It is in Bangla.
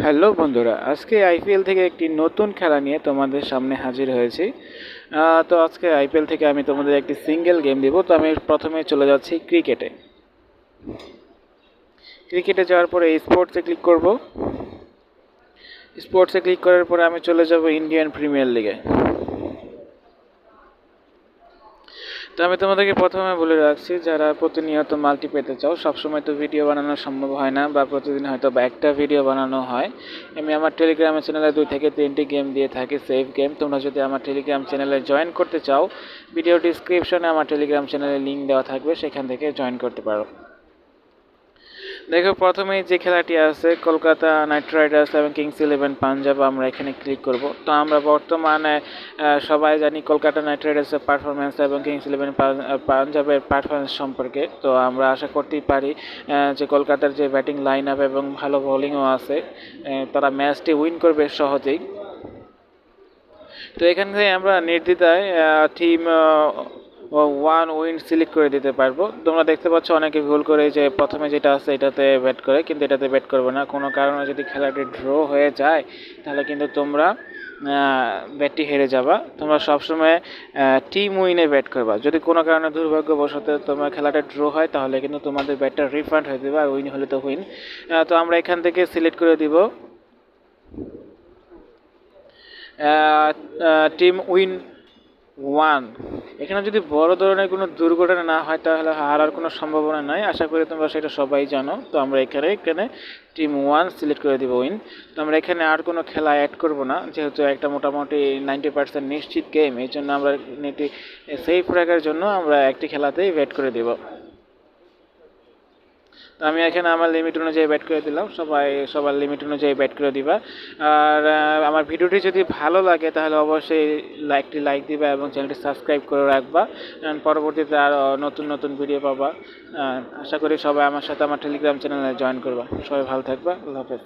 হ্যালো বন্ধুরা, আজকে আইপিএল থেকে একটি নতুন খেলা নিয়ে তোমাদের সামনে হাজির হয়েছি। তো আজকে আইপিএল থেকে আমি তোমাদের একটি সিঙ্গেল গেম দিব, তো আমি প্রথমে চলে যাচ্ছি ক্রিকেটে। ক্রিকেটে যাওয়ার পরে স্পোর্টসে ক্লিক করব। স্পোর্টসে ক্লিক করার পরে আমি চলে যাব ইন্ডিয়ান প্রিমিয়ার লিগে। তো আমি তোমাদেরকে প্রথমে বলে রাখছি, যারা প্রতিনিয়ত মাল্টি পেতে চাও, সবসময় তো ভিডিও বানানো সম্ভব হয় না, বা প্রতিদিন হয়তো বা একটা ভিডিও বানানো হয়। আমি আমার টেলিগ্রাম চ্যানেলে দুই থেকে তিনটি গেম দিয়ে থাকি সেফ গেম তোমরা যদি আমার টেলিগ্রাম চ্যানেলে জয়েন করতে চাও ভিডিও ডিসক্রিপশনে আমার টেলিগ্রাম চ্যানেলের লিঙ্ক দেওয়া থাকবে, সেখান থেকে জয়েন করতে পারো। দেখো, প্রথমেই যে খেলাটি আছে, কলকাতা নাইট রাইডার্স এবং কিংস ইলেভেন পাঞ্জাব, আমরা এখানে ক্লিক করব। তো আমরা বর্তমানে সবাই জানি কলকাতা নাইট রাইডার্সের পারফরমেন্স এবং কিংস ইলেভেন পাঞ্জাবের পারফরমেন্স সম্পর্কে। তো আমরা আশা করতেই পারি যে কলকাতার যে ব্যাটিং লাইন আপ এবং ভালো বোলিংও আছে তারা ম্যাচটি উইন করবে সহজেই। তো এখান থেকে আমরা নির্দ্বিধায় টিম ওয়ান উইন সিলেক্ট করে দিতে পারব। তোমরা দেখতে পাচ্ছ অনেকে ভুল করে যে প্রথমে যেটা আছে এটাতে ব্যাট করে, কিন্তু এটাতে ব্যাট করবে না। কোনো কারণে যদি খেলাটি ড্র হয়ে যায়, তাহলে কিন্তু তোমরা ব্যাটটি হেরে যাবা। তোমরা সবসময় টিম উইনে ব্যাট করবা। যদি কোনো কারণে দুর্ভাগ্যবশত তোমার খেলাটা ড্র হয়, তাহলে কিন্তু তোমাদের ব্যাটটা রিফান্ড হয়ে দেবে আর উইন হলে তো উইন তো আমরা এখান থেকে সিলেক্ট করে দিব। Team win one. এখানে যদি বড় ধরনের কোনো দুর্ঘটনা না হয়, তাহলে হারার কোনো সম্ভাবনা নাই। আশা করি তোমরা সেটা সবাই জানো। তো আমরা এখানে এখানে টিম ওয়ান সিলেক্ট করে দেবো উইন তো আমরা এখানে আর কোনো খেলা অ্যাড করব না, যেহেতু একটা মোটামুটি নাইনটি পার্সেন্ট নিশ্চিত গেম এই জন্য আমরা নেটে সেফ রাখার জন্য আমরা একটি খেলাতেই ওয়েট করে দেবো। তো আমি এখানে আমার লিমিট অনুযায়ী ব্যাট করে দিলাম। সবাই, সবার লিমিট অনুযায়ী ব্যাট করে দিবা। আর আমার ভিডিওটি যদি ভালো লাগে, তাহলে অবশ্যই লাইকটি লাইক দিবা এবং চ্যানেলটি সাবস্ক্রাইব করে রাখবা। পরবর্তীতে আর নতুন নতুন ভিডিও পাবা। আশা করি সবাই আমার সাথে আমার টেলিগ্রাম চ্যানেলে জয়েন করবা। সবাই ভালো থাকবা। আল্লাহ হাফেজ।